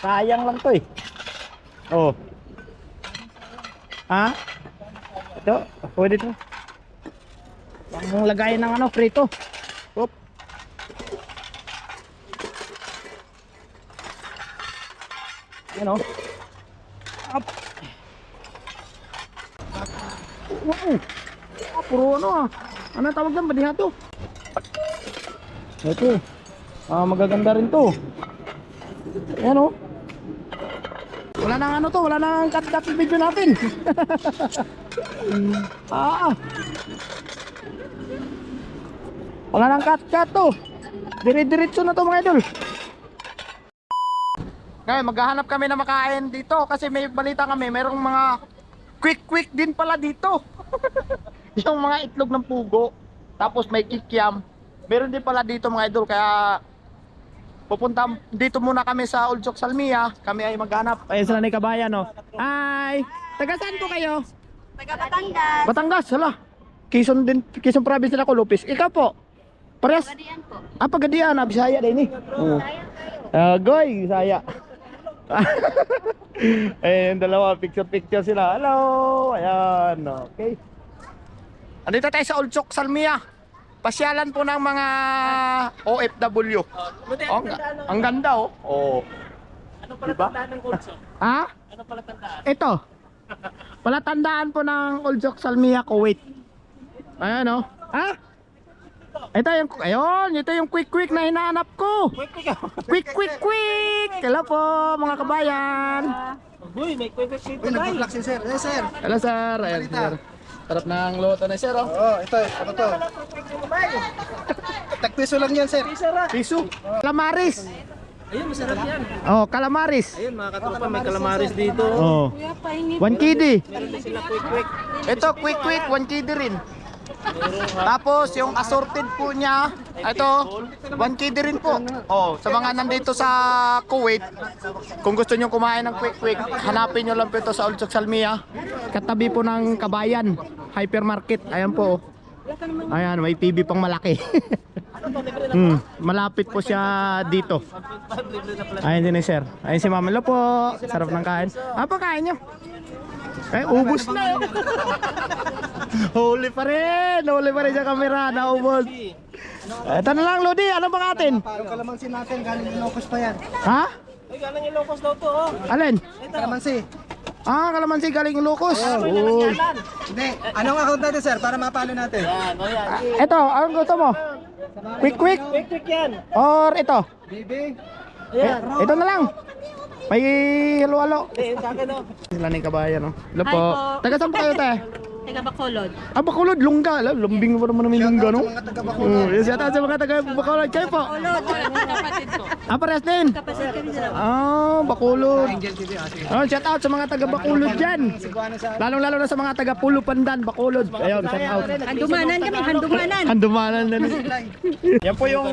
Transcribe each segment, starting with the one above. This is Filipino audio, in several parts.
Sayang lang to eh. Oh. Ha? Ito, pwede to. Pang lagay ng ano, prito. Oop. Yan oh. Up. Wow. Ah, puro ano ah. Ano tawag yan? Badiha to. Ito. Ah, magaganda rin to. Ayan oh. Wala nang ano to, wala nang cut-cut video natin. ah. Wala nang cut-cut to. Dire-diretso na to mga idol. Ngayon, maghahanap kami na makain dito kasi may balita kami, merong mga quick-quick din pala dito. yung mga itlog ng pugo, tapos may kikiam. Meron din pala dito mga idol, kaya pupunta dito muna kami sa Old Chok Salmia. Kami ay maghanap. Ayun sila ni Kabayan, no? Hi! Taga saan po kayo? Taga Batangas. Batangas, hala. Quezon din, Quezon province nila ko, Lopez. Ikaw po? Pares? Pagadian po. Ah, pagadian, ah, Bisaya din eh. Oo. Ah, goy, Bisaya. Ayun, dalawa, picture-picture sila. Hello! Ayan, okay. Andito tayo sa Old Chok, Salmia. Pasyalan po ng mga OFW. Oh, ang, ang ganda oh. Oh. Ano pala Diba? tandaan ng kurso? Ha? Ano pala tandaan? Ito. Palatandaan po ng Old Chok, Salmia, Kuwait. Ayan oh. Ha? Ito yung, ayun, ito yung quick-quick na hinahanap ko. Quick, quick. Quick, quick, quick! Hello po, mga kabayan. Uy, may quick, quick dito, guys. si sir. Eh, sir. Hello, sir. Ayan, sir. Sarap ng luto na, sir. Oh. Oh, ito, ano to? Tagpiso lang yan, sir. Piso. Calamaris. Ayun, masarap yan. Oh, calamaris. Ayun, mga katropa, may calamaris dito. Oh. One kiddy. Meron din sila quick, quick. Ito, quick, quick. One kiddy rin. Tapos, yung assorted po niya, ito, one kiddy rin po. Oh, sa mga nandito sa Kuwait, kung gusto nyo kumain ng quick, quick, hanapin nyo lang po ito sa Old Chok Salmia. Katabi po ng Kabayan, hypermarket. Ayan po. oh. Ayan, may TV pang malaki. hmm, malapit po siya dito. Ayun din eh, sir. Ayun si Mama Lo po. Sarap ng kain. Ano pa kain nyo? Eh, ubus na. oh. Huli pa rin. Huli pa rin sa kamera. Naubos. Ito na lang, Lodi. Ano bang atin? Yung kalamansi natin, galing Ilocos pa yan. Ha? Ay, galang yung locos daw to, oh. Alin? Kalamansi. Ah, kalamansi galing Ilocos. Oh. Hindi, anong account natin, sir? Para mapalo natin. Yan, o yan. Ito, anong gusto mo? Quick, quick. Quick, quick yan. Or ito? Bibi. Eh, ito na lang. May halo-halo. Sa akin, oh. Sila ni kabayan, no? Hello po. Taga saan po kayo, te? Taga Bacolod. Ah, Bacolod, Lungga. Alam, Lumbing mo naman namin Lungga, no? Mga taga-Bacolod. Oh, yes, yata sa mga taga Bacolod. Kayo po? Bacolod. Kapatid ko. Ah, parehas din. Kapatid kami sila. Ah, Bacolod. Angel TV, ah, sige. Oh, shout out sa mga taga Bacolod dyan. Cebuano sa... Lalong lalo na sa mga taga Pulo Pandan, Bacolod. Ayun, shout out. Handumanan kami, handumanan. Handumanan na Yan po yung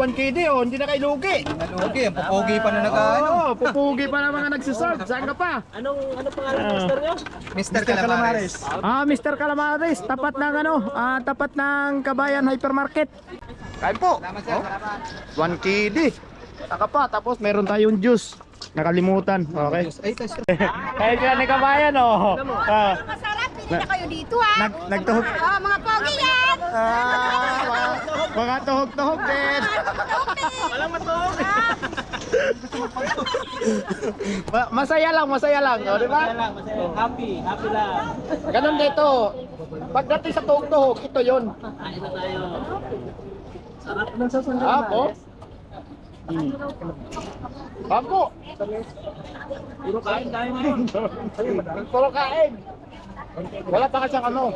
1KD oh, hindi na kayo lugi. Okay, pupogi pa na nag-ano. Oo, pupugi pa na mga nagsiserve. Saan ka pa? Anong, ano pangalan ng master nyo? Mr. Calamares. Ah, Mr. Calamares, tapat ng ano, ah, tapat ng Kabayan Hypermarket. Kain po. Sir. Salamat. 1KD. Saka pa, tapos meron tayong juice. Nakalimutan. Okay. Kaya sila ni Kabayan oh. Ah, Masarap, pili na kayo dito ha. nag nagtuhog. Oh, mga pogi yan. Ah, mga, mga tuhog-tuhog din. Walang matog. Ma- masaya lang, masaya lang. O, di ba? Masaya lang, masaya lang. Happy, happy lang. Ganun dito. Pagdating sa tuhog-tuhog, ito yon. Kain na tayo. Sarap. Apo. Hmm. Apo. Puro kain tayo ngayon. Puro kain. Wala pa kasi ano.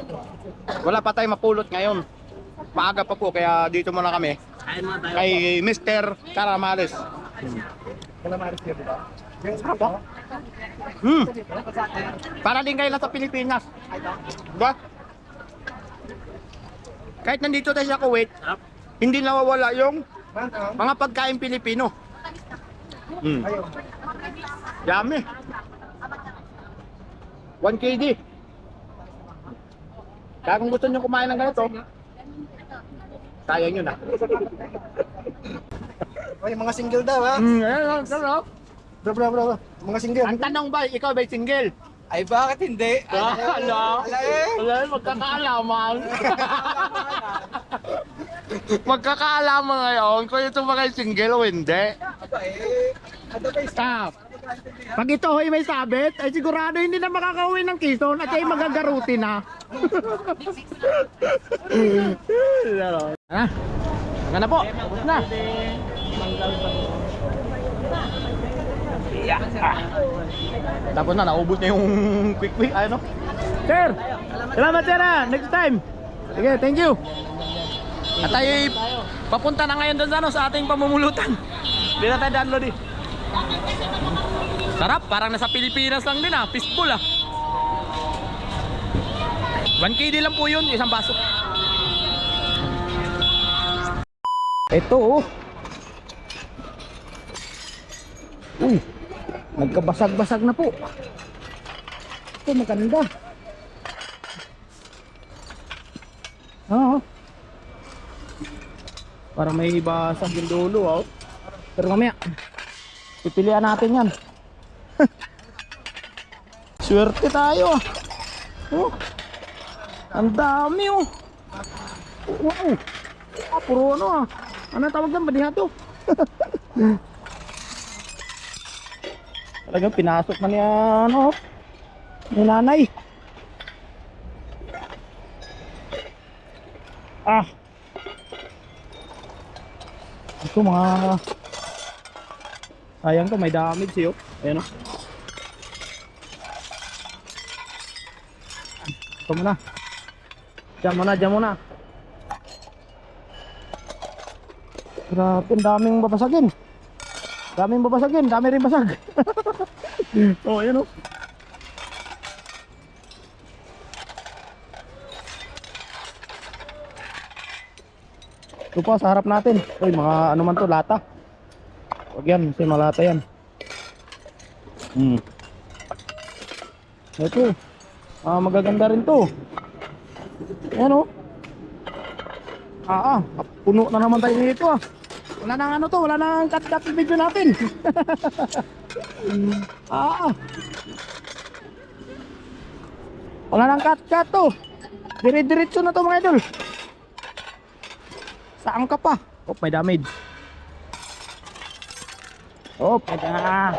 Wala pa tayong mapulot ngayon. Maaga pa po kaya dito muna kami Kain muna tayo. kay Mr. Caramares. Hmm. Para din kayo nasa Pilipinas. Diba? Kahit nandito tayo sa Kuwait, hindi nawawala yung mga pagkain Pilipino. Hmm. Yummy. 1 KD. Kaya kung gusto nyo kumain ng ganito, kaya nyo na. O, yung mga single daw, ha? Hmm, ayan, sarap. Bro, bro, bro. bro. Mga single. Ang tanong ba, ikaw ba single? Ay, bakit hindi? Ala, Ala eh. wala, magkakaalaman. magkakaalaman ngayon kung ito ba kayo single o hindi. Aba eh. Ano ba Ah, pag ito hoy may sabit, ay sigurado hindi na makakauwi ng Quezon at ay magagaruti na. Ah, Ano na po? Tapos na. Yeah. Ah. Tapos na, naubos na yung quick quick. Ano? Sir! Salamat sir ah. Next time. Sige, thank you. At tayo papunta na ngayon doon sa, ano, sa ating pamumulutan. Hindi na tayo download eh. Sarap, parang nasa Pilipinas lang din ah. Fishbowl ah. 1KD lang po yun, isang baso. Ito oh. Nagkabasag-basag na po. Ito maganda. Oo. Parang may basag yung dulo oh. Pero mamaya, pipilian natin yan. Swerte tayo. Oh. Ang dami oh. Wow. Ah, puro ano ah. Ano tawag ng baniha to? Talagang pinasok na niya ano. Ni nanay. Ah. Ito mga Sayang to, may damage siyo. Ayan o. Ito muna. Diyan muna, diyan muna. Grabe, ang daming babasagin. Daming babasagin, dami rin basag. oh, ayan o. Ito pa, sa harap natin. Uy, mga ano man to, lata. Huwag yan, kasi malata yan. Hmm. Ito. Ah, magaganda rin to. Ayan o. Ah, ah, puno na naman tayo nito ah. Wala nang ano to, wala nang cut-cut video natin. ah. Wala nang cut-cut to. Dire-diretso na to mga idol. Saan ka pa? Oh, may damage. Oh, pada.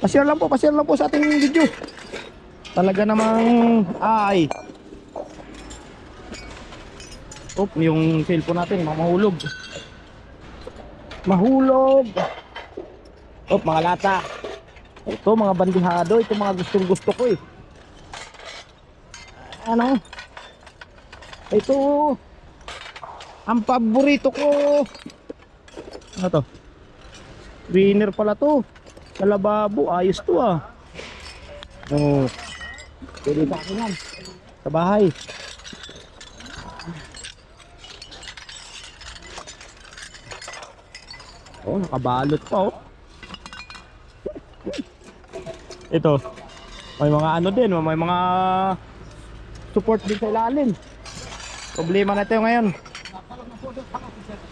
Pasyal lang po, pasyal lang po sa ating video. Talaga namang ay. Oh, yung cellphone natin mamahulog. Mahulog. Oh, mga lata. Ito mga bandihado, ito mga gustong gusto ko eh. Ano? Ito ang paborito ko. Ano to? Winner pala to. Sa lababo, ayos to ah. Oh. Pwede sa akin yan. Sa bahay. Oh, nakabalot pa oh. Ito. May mga ano din, may mga support din sa ilalim. Problema na ito ngayon.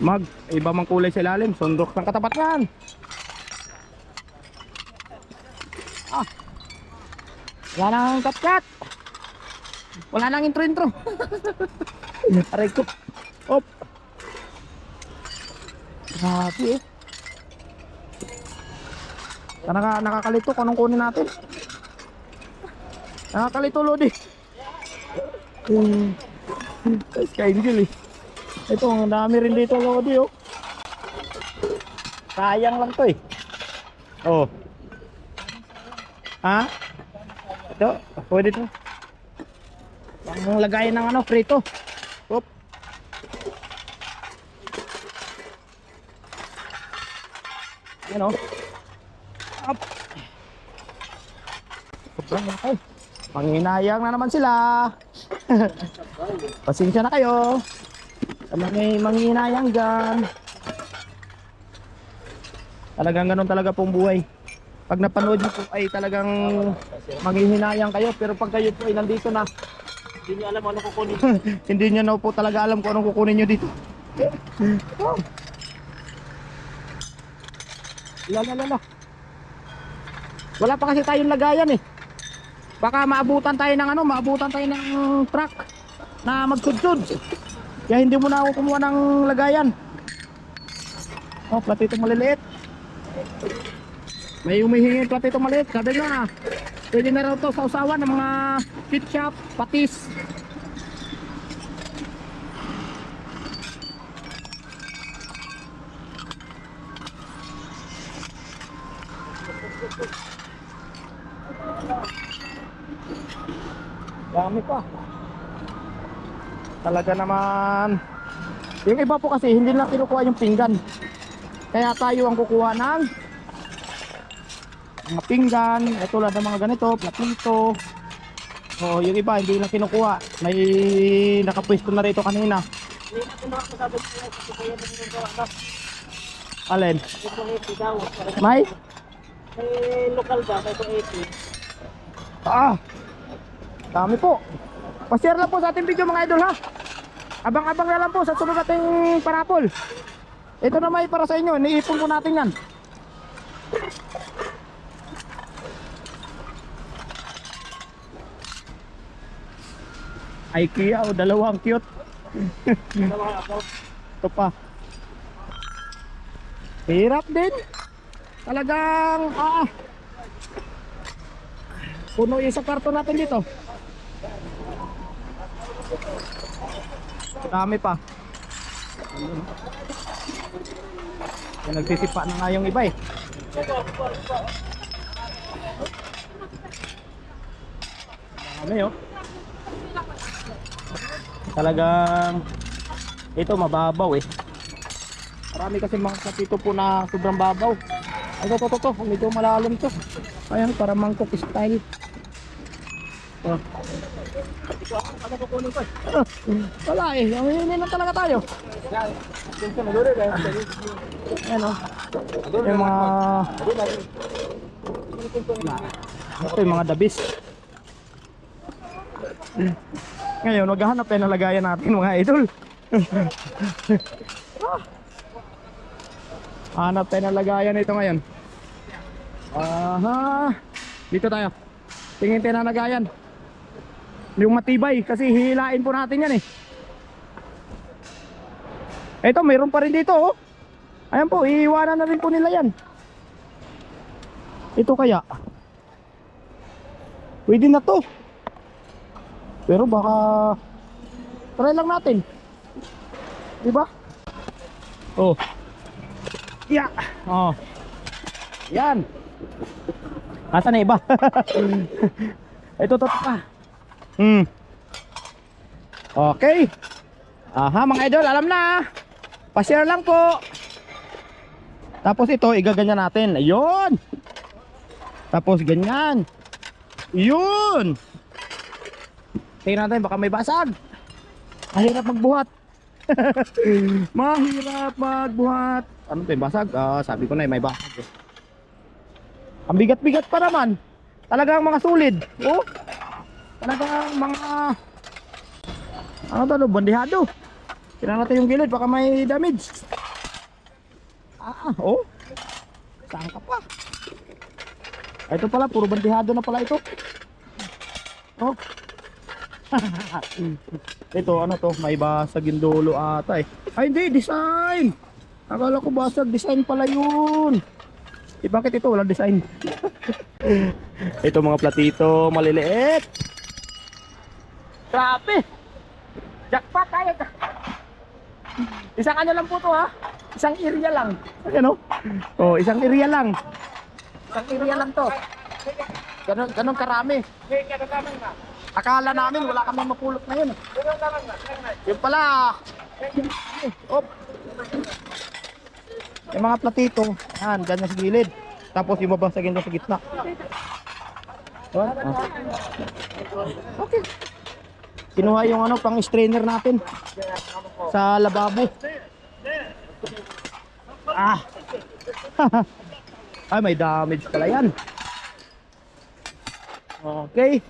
Mag, iba mang kulay sa ilalim, sundok ng katapatan. Ah. Wala nang kat-kat. Wala nang intro-intro. Aray ko. Op. Grabe eh. Naka, nakakalito kung anong kunin natin. Nakakalito Lodi. Hmm. Sky Angel eh. Ito, ang dami rin dito Lodi oh. Sayang lang to eh. Oh. Ha? Ito, pwede to. Ang lagayan ng ano, prito. Oop. Yan oh. Up. Laki. Manginayang na naman sila. Pasensya na kayo. Sa mga manginayang dyan. Talagang ganun talaga pong buhay. Pag napanood niyo po ay talagang manghihinayang kayo. Pero pag kayo po ay nandito na, Hindi niyo alam ano kukunin. hindi niyo na po talaga alam kung anong kukunin niyo dito. La la la. Wala pa kasi tayong lagayan eh. Baka maabutan tayo ng ano, maabutan tayo ng truck na magsudsud. Kaya hindi mo na ako kumuha ng lagayan. Oh, platito maliliit. May humihingi platito maliit. Sabi nga, pwede na raw to sa usawan ng mga ketchup, patis. Dami pa. Talaga naman. Yung iba po kasi hindi na kinukuha yung pinggan. Kaya tayo ang kukuha ng mga pinggan, eh, tulad ng mga ganito, platito. O yung iba hindi na kinukuha. May nakapwesto na rito kanina. Alin? Ito 80 daw. May? Eh, lokal ba? Ito 80. Ah! Dami po. Pa-share lang po sa ating video mga idol ha. Abang-abang na lang po sa sunod nating parapol. Ito na may para sa inyo. Niipon po natin yan. IKEA o dalawang cute. Ito pa. Hirap din. Talagang ah. Puno yung sa karton natin dito. Dami pa. Yan, nagsisipa na nga yung iba eh. Dami oh. Talagang ito mababaw eh. Marami kasi mga kapito po na sobrang babaw. Ay, ito, ito, ito. Medyo malalim to. Ayan, para mangkok style. Oh. Ah, wala eh. Ang na talaga tayo. Ayan o. Yung mga... Ito yung mga dabis. Ngayon, maghahanap tayo ng lagayan natin mga idol. Hanap tayo ng lagayan ito ngayon. Aha. Dito tayo. Tingin tayo ng lagayan. Yung matibay kasi hihilain po natin yan eh. Ito, mayroon pa rin dito oh. Ayan po, iiwanan na rin po nila yan. Ito kaya. Pwede na to. Pero baka try lang natin. 'Di ba? Oh. Yeah. Oh. Yan. Asa na iba? Ito to pa. Hmm. Okay. Aha, mga idol, alam na. Pa-share lang po. Tapos ito, igaganyan natin. Ayun. Tapos ganyan. Yun. Tingnan natin, baka may basag. Mahirap magbuhat. Mahirap magbuhat. Ano yung basag? Ah, sabi ko na may basag. eh. Ang bigat-bigat pa naman. Talagang mga solid. Oh. Talagang mga ano to, no, bandihado. Tingnan natin yung gilid, baka may damage. Ah, oh. Saan ka pa? Ito pala, puro bandihado na pala ito. Oh. ito, ano to, may basag yung dulo ata eh. Ay, hindi, design. Akala ko basag, design pala yun. Eh, bakit ito walang design? ito mga platito, maliliit. Grabe. Jackpot tayo. Isang ano lang po to ha. Isang area lang. Ano? Oh, isang area lang. Isang area lang to. Ganon, ganon karami. Akala namin wala kami mapulot na yun. Yun pala. Op. Yung mga platito, yan, ganyan sa gilid. Tapos yung babasagin doon sa gitna. Oh, oh. Okay. Kinuha yung ano pang strainer natin sa lababo. Ah. Ay, may damage pala yan. Okay.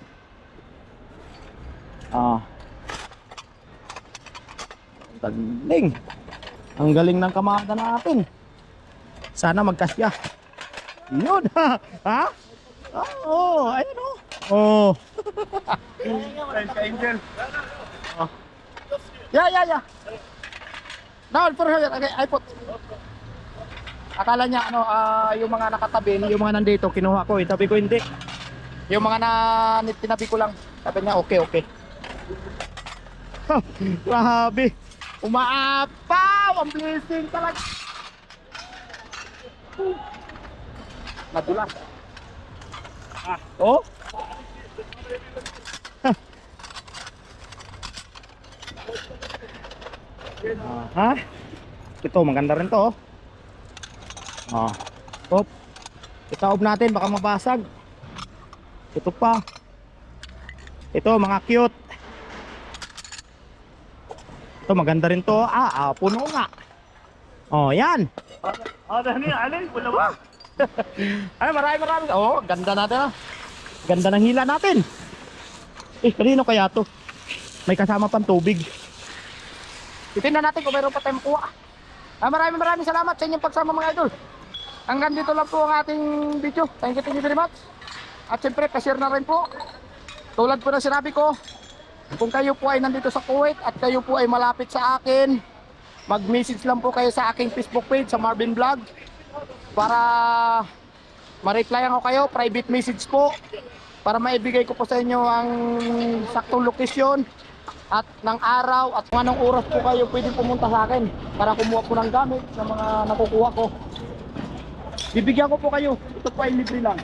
Ah. Galing. Ang galing ng kamada natin. Sana magkasya. Yun. ha? Ah, Oo, oh, ayun oh. Oh. Thanks, Angel. Oh. Yeah, yeah, yeah. No, for her. Okay, I put. Akala niya ano, ah, yung mga nakatabi, yung mga nandito, kinuha ko. Eh. Sabi ko hindi. Yung mga na tinabi ko lang. Sabi niya, okay, okay. Grabe. Umaapaw! Ang blessing talaga. Nadulas. Ah, oh? Ha? Ito, maganda rin to. Oh. Ah. Op. Itaob natin, baka mabasag. Ito pa. Ito, mga cute. Ito, maganda rin to. Ah, ah puno nga. Oh, yan. Oh, dani, alin, wala ba? Ay, marami, marami. Oh, ganda natin ah. Ganda ng hila natin. Eh, kanino kaya to? May kasama pang tubig. Titingnan natin kung meron pa tayong makuha. Ah, maraming maraming salamat sa inyong pagsama mga idol. Hanggang dito lang po ang ating video. Thank you, thank you very much. At syempre, pa-share na rin po. Tulad po na sinabi ko, kung kayo po ay nandito sa Kuwait at kayo po ay malapit sa akin, mag-message lang po kayo sa aking Facebook page sa Marvin Vlog para ma-replyan ko kayo, private message po para maibigay ko po sa inyo ang saktong lokasyon at ng araw at kung anong oras po kayo pwedeng pumunta sa akin para kumuha po ng gamit sa mga nakukuha ko. Bibigyan ko po kayo. Ito po ay libre lang.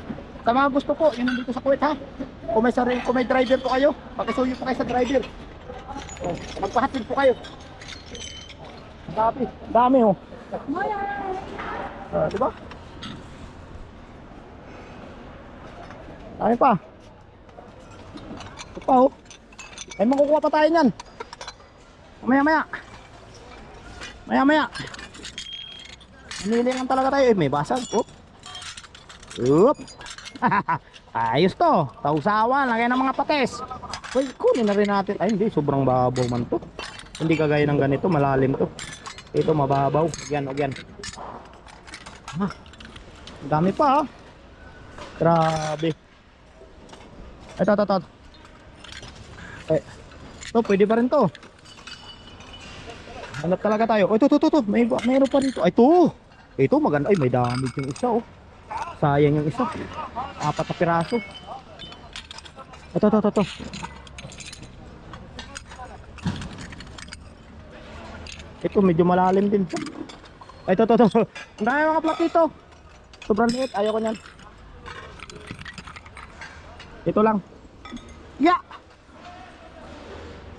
Sa mga gusto po, yun nandito sa Kuwait ha. Kung may, sarili, kung may driver po kayo, pakisuyo po kayo sa driver. Oh, magpahatid po kayo. Dami, dami oh. Ah, di ba? Dami pa. Ito pa oh. Ay makukuha pa tayo niyan. Maya maya. Maya maya. Manilingan talaga tayo. Eh, may basag. Oop. Oop. Ayos to. Tausawan. Lagay ng mga pates. Uy, kunin na rin natin. Ay, hindi. Sobrang babaw man to. Hindi kagaya ng ganito. Malalim to. Ito, mababaw. Yan, o yan. Ah, dami pa, ha. Grabe. Ito, ito, ito. Eh, to, pwede pa rin to. Hanap talaga tayo. Oh, ito, ito, ito, ito. May, mayroon pa dito. Ay, ito. Ito, maganda. Ay, may damage yung isa, oh. Sayang yung isa. Apat na piraso. Ito, ito, ito, ito. Ito, medyo malalim din. Ay, ito, ito, ito. Ang dami mga dito. Sobrang liit. Ayoko niyan. Ito lang. Ya!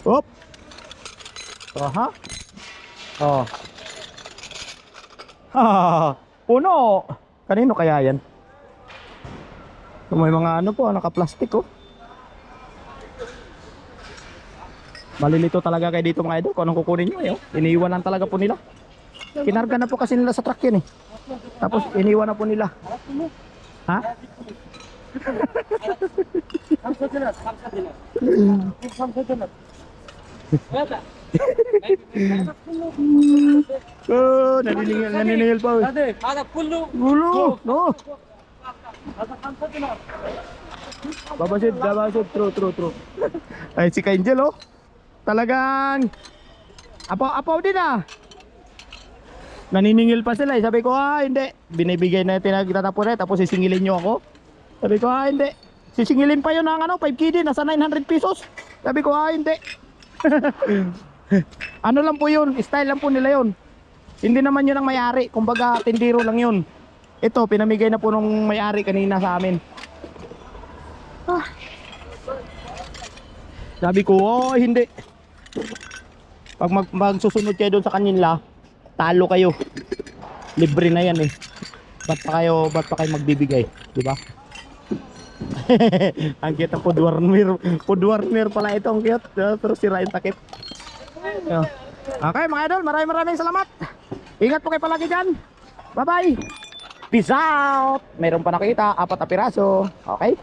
Op! Oh, ha? Oh. Ha, puno. Kanino kaya yan? May mga ano po, naka-plastic oh. Malilito talaga kayo dito mga idol kung anong kukunin nyo eh. Oh. Iniiwan lang talaga po nila. Kinarga na po kasi nila sa truck yan eh. Tapos iniwan na po nila. Ha? Oh, naniningil, naniningil pa. eh. Ade, ada pullo. Gulo! No! Babasid, babasid. True, true, true. Ay, si Kaingel, oh. Talagang... Apaw, apaw din, ah. Naniningil pa sila, eh. Sabi ko, ah, hindi. Binibigay na tinagtatapon na, tapos sisingilin nyo ako. Sabi ko, ah, hindi. Sisingilin pa yun ng ano, 5 KD, nasa 900 pesos. Sabi ko, ah, hindi. Ano lang po yun, style lang po nila yun. Hindi naman yun ang may-ari, kumbaga tindiro lang yun. Ito, pinamigay na po nung may-ari kanina sa amin. Ah. Sabi ko, oh, hindi. Pag mag magsusunod kayo doon sa kanila, talo kayo. Libre na yan eh. Ba't pa kayo, ba't pa kayo magbibigay? Di ba? ang cute ang Pudwarmir. Pudwarmir pala ito, ang cute. Pero sira yung takip. Okay mga idol, maraming maraming salamat. Ingat po kayo palagi dyan. Bye bye. Peace out. Meron pa nakita, apat na piraso. Okay?